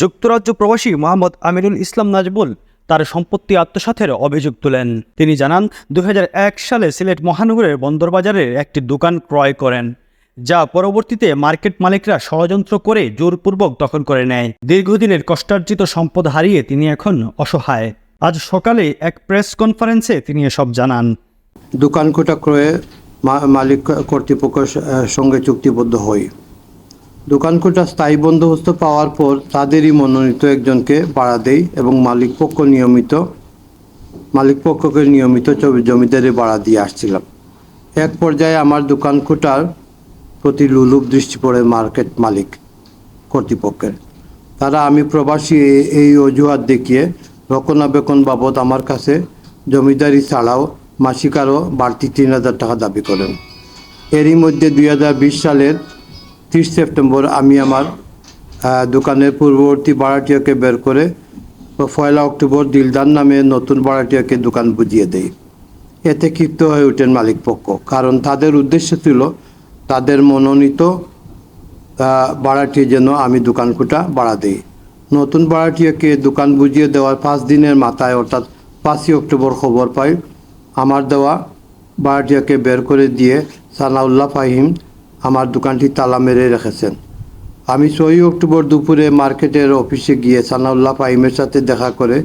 যুক্তরাজ্য প্রবাসী মোহাম্মদ আমিরুল ইসলাম নাজবুল তার সম্পত্তি আত্মসাতের অভিযোগ তুলেন। তিনি জানান দু হাজার এক সালে সিলেট মহানগরের বন্দরবাজারের একটি দোকান ক্রয় করেন, যা পরবর্তীতে মার্কেট মালিকরা ষড়যন্ত্র করে জোরপূর্বক দখল করে নেয়। দীর্ঘদিনের কষ্টার্জিত সম্পদ হারিয়ে তিনি এখন অসহায়। আজ সকালে এক প্রেস কনফারেন্সে তিনি এসব জানান। দোকান কোটা ক্রয়ে মালিক কর্তৃপক্ষের সঙ্গে চুক্তিবদ্ধ হই। দোকান কোটা স্থায়ী বন্দোবস্ত পাওয়ার পর তাদেরই মনোনীত একজনকে ভাড়া দেই এবং মালিক পক্ষ নিয়মিত, মালিক পক্ষকে নিয়মিত জমিদারি ভাড়া দিয়ে আসছিলাম। এক পর্যায়ে আমার দোকান কোটার প্রতি লুলুপ দৃষ্টি পড়ে মার্কেট মালিক কর্তৃপক্ষের। তারা, আমি প্রবাসী এই অজুহাত দেখিয়ে রক্ষণাবেক্ষণ বাবদ আমার কাছে জমিদারি ছাড়াও মাসিক আরও বাড়তি তিন হাজার টাকা দাবি করেন। এরই মধ্যে দুই হাজার বিশ সালের তিরিশ সেপ্টেম্বর আমি আমার দোকানের পূর্ববর্তী ভাড়াটিয়াকে বের করে পয়লা অক্টোবর দিলদার নামে নতুন ভাড়াটিয়াকে দোকান বুঝিয়ে দেই। এতে ক্ষিপ্ত হয়ে ওঠেন মালিক পক্ষ কারণ তাদের উদ্দেশ্য ছিল তাদের মনোনীত আহ, ভাড়াটিয়ে যেন আমি দোকান কোটা ভাড়া দিই। নতুন ভাড়াটিয়াকে দোকান বুঝিয়ে দেওয়ার পাঁচ দিনের মাথায় অর্থাৎ পাঁচই অক্টোবর খবর পাই আমার দেওয়া ভাড়াটিয়াকে বের করে দিয়ে সানাউল্লাহ ফাহিম আমার দোকানটি তালা মেরে রেখেছেন। আমি ছয়ই অক্টোবর দুপুরে মার্কেটের অফিসে গিয়ে সানাউল্লাহ ফাহিমের সাথে দেখা করে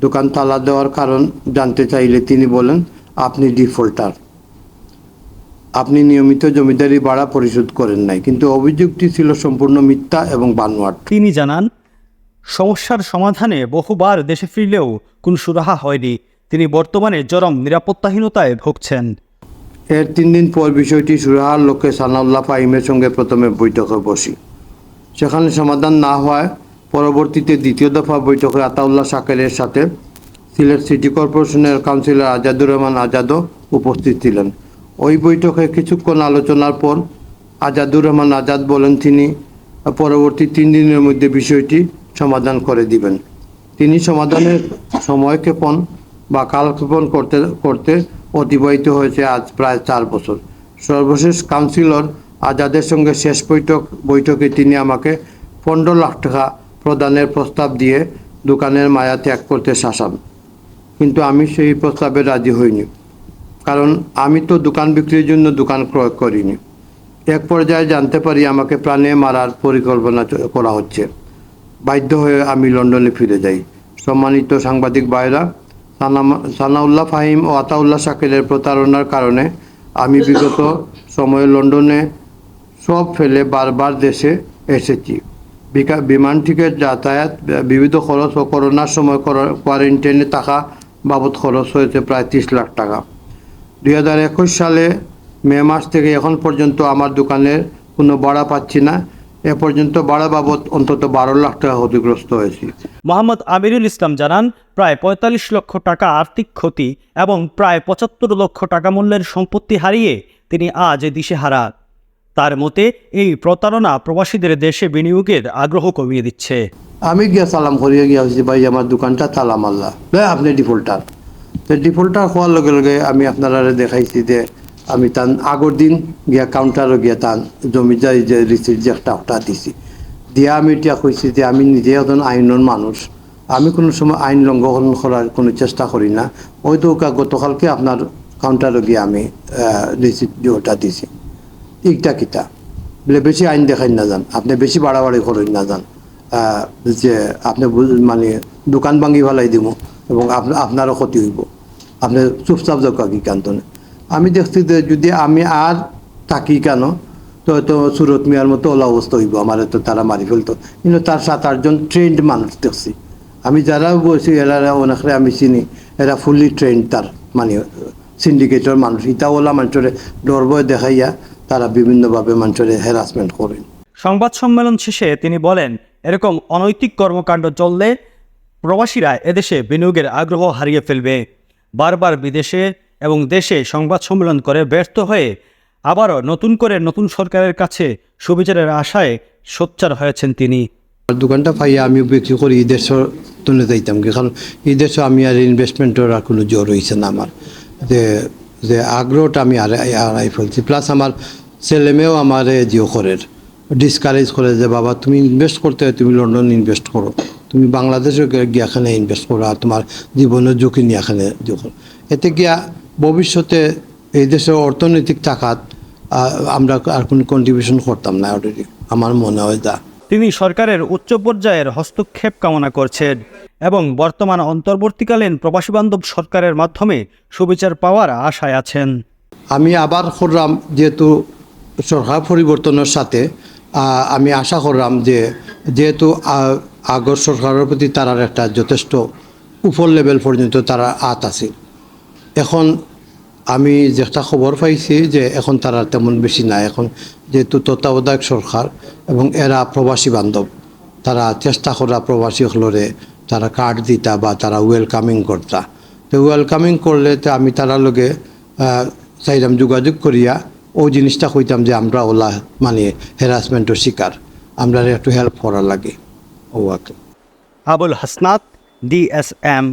দোকান তালা দেওয়ার কারণ জানতে চাইলে তিনি বলেন, আপনি ডিফল্টার। আপনি নিয়মিত জমিদারি ভাড়া পরিশোধ করেন নাই। কিন্তু অভিযোগটি ছিল সম্পূর্ণ মিথ্যা এবং বানোয়াট। তিনি জানান, সমস্যার সমাধানে বহুবার দেশে ফিরলেও কোনো সুরাহা হয়নি। তিনি বর্তমানে চরম নিরাপত্তাহীনতায় ভুগছেন। এর তিন দিন পর বিষয়টি সুরাহার লোকে সানাউল্লাহ ফাহিমের সঙ্গে প্রথমে বৈঠকে বসি। সেখানে সমাধান না হওয়ায় পরবর্তীতে দ্বিতীয় দফা বৈঠকে আতাউল্লাহ শাকেরের সাথে সিলেট সিটি কর্পোরেশনের কাউন্সিলর আজাদুর রহমান আজাদও উপস্থিত ছিলেন। ওই বৈঠকে কিছুক্ষণ আলোচনার পর আজাদুর রহমান আজাদ বলেন, তিনি পরবর্তী তিন দিনের মধ্যে বিষয়টি সমাধান করে দিবেন। তিনি সমাধানের সময়ক্ষেপণ বা কালক্ষেপণ করতে করতে অতিবাহিত হয়েছে আজ প্রায় চার বছর। সর্বশেষ কাউন্সিলর আজাদের সঙ্গে শেষ বৈঠক বৈঠকে তিনি আমাকে পনেরো লাখ টাকা প্রদানের প্রস্তাব দিয়ে দোকানের মায়া ত্যাগ করতে শাসান। কিন্তু আমি সেই প্রস্তাবে রাজি হইনি। কারণ আমি তো দোকান বিক্রির জন্য দোকান ক্রয় করিনি। এক পর্যায়ে জানতে পারি আমাকে প্রাণে মারার পরিকল্পনা করা হচ্ছে। বাধ্য হয়ে আমি লন্ডনে ফিরে যাই। সম্মানিত সাংবাদিক সানামা- সানাউল্লাহ ফাহিম ও আতাউল্লাহ শাকিরের প্রতারণার কারণে আমি বিগত সময়ে লন্ডনে সব ফেলে বারবার দেশে এসেছি। বিমান টিকিট যাতায়াত, বিবিধ খরচ ও করোনার সময় কোয়ারেন্টাইনে থাকা বাবদ খরচ হয়েছে প্রায় তিরিশ লাখ টাকা। দুই হাজার একুশ সালে মে মাস থেকে এখন পর্যন্ত আমার দোকানের কোনো ভাড়া পাচ্ছি না। এ পর্যন্ত ভাড়া বাবদ অন্তত বারো লাখ টাকা ক্ষতিগ্রস্ত হয়েছি। মোহাম্মদ আমিরুল ইসলাম জানান প্রায় পঁয়তাল্লিশ লক্ষ টাকা আর্থিক ক্ষতি এবং প্রায় পঁচাত্তর লক্ষ টাকা মূল্যের সম্পত্তি হারিয়ে তিনি আজ দিশে দিশেহারা। তার মতে এই প্রতারণা প্রবাসীদের দেশে বিনিয়োগের আগ্রহ কমিয়ে দিচ্ছে। আমি গিয়া সালাম করিয়া গিয়া হয়েছি ভাই আমার দোকানটা তালা মাল্লা আপনি ডিফল্টার তো ডিফল্টার হওয়ার লগে লগে আমি আপনারা দেখাইছি যে আমি তান আগর দিন গিয়া কাউন্টারও গিয়া তান জমিদারি যে রিসিট যে একটা ওটা দিছি। দিয়া আমি এতিয়া কইছি যে আমি নিজে এজন আইনের মানুষ। আমি কোনো সময় আইন লঙ্ঘন করার কোনো চেষ্টা করি না। ওই তো কা- গতকালকে আপনার কাউন্টারও গিয়ে আমি রিসিট যে ওটা দিছি। ইটা কিতা বলে বেশি আইন দেখাই না যান আপনি বেশি বাড়াবাড়ি করেন না যান যে আপনি মানে দোকান ভাঙি ফেলাই দিব এবং আপনা- আপনারও ক্ষতি হইব। আপনি চুপচাপ যাও কি কান্তনে। আমি দেখছি যে যদি আমি আর থাকি কেন, তো হয়তো সুরত মিয়ার মতো ওলা অবস্থা হইব, আমার তো তারা মারি ফেলতো। কিন্তু তার সাত, আটজন ট্রেন্ড মানুষ দেখছি। আমি যারা বলছি, এরা অনেকে আমি চিনি, এরা ফুললি ট্রেন্ড তার মানে সিন্ডিকেটর মানুষ। ইটা ওলা মানুষের ডর দেখাইয়া তারা বিভিন্নভাবে মানুষের হ্যারাসমেন্ট করেন সংবাদ সম্মেলন শেষে তিনি বলেন, এরকম অনৈতিক কর্মকাণ্ড চললে প্রবাসীরা এদেশে বিনিয়োগের আগ্রহ হারিয়ে ফেলবে। বারবার বিদেশে এবং দেশে সংবাদ সম্মেলন করে ব্যর্থ হয়ে আবারও নতুন করে নতুন সরকারের কাছে সুবিচারের আশায় সোচ্চার হয়েছেন তিনি। দোকানটা পাইয়া আমি বিক্রি করি, এই তুলে যাইতাম কি? কারণ এই আমি আর ইনভেস্টমেন্টের আর কোনো জোর হয়েছে না আমার। যে যে আগ্রহটা আমি আর হারাই ফেলছি। প্লাস আমার ছেলে মেয়েও আমার জিও করের ডিসকারেজ করে যে, বাবা, তুমি ইনভেস্ট করতে হয়, তুমি লন্ডন ইনভেস্ট করো। তুমি বাংলাদেশে গিয়ে এখানে ইনভেস্ট করো আর তোমার জীবনের ঝুঁকি নিয়ে এখানে এতে গিয়া ভবিষ্যতে এই দেশের অর্থনৈতিক টাকাত আহ, আমরা আর কোনো কন্ট্রিবিউশন করতাম না অলরেডি আমার মনে হয় যা। তিনি সরকারের উচ্চ পর্যায়ের হস্তক্ষেপ কামনা করছেন এবং বর্তমান অন্তর্বর্তীকালীন প্রবাসী বান্ধব সরকারের মাধ্যমে সুবিচার পাওয়ার আশায় আছেন। আমি আবার করলাম যেহেতু সরকার পরিবর্তনের সাথে আমি আশা করলাম যে যেহেতু আগর সরকারের প্রতি তারার একটা যথেষ্ট উপর লেভেল পর্যন্ত তারা আত আছে। এখন আমি যেটা খবর পাইছি যে এখন তারা তেমন বেশি নাই। এখন যেহেতু তত্ত্বাবধায়ক সরকার এবং এরা প্রবাসী বান্ধব, তারা চেষ্টা করা প্রবাসী হলরে তারা কার্ড দিতা বা তারা ওয়েলকামিং করতা। তো ওয়েলকামিং করলে তো আমি তারা লগে চাইলাম যোগাযোগ করিয়া ও জিনিসটা কইতাম যে আমরা ওলা মানে হ্যারাসমেন্টের শিকার আমরা একটু হেল্প করা লাগে। ও। আবুল হাসনাত ডিএসএম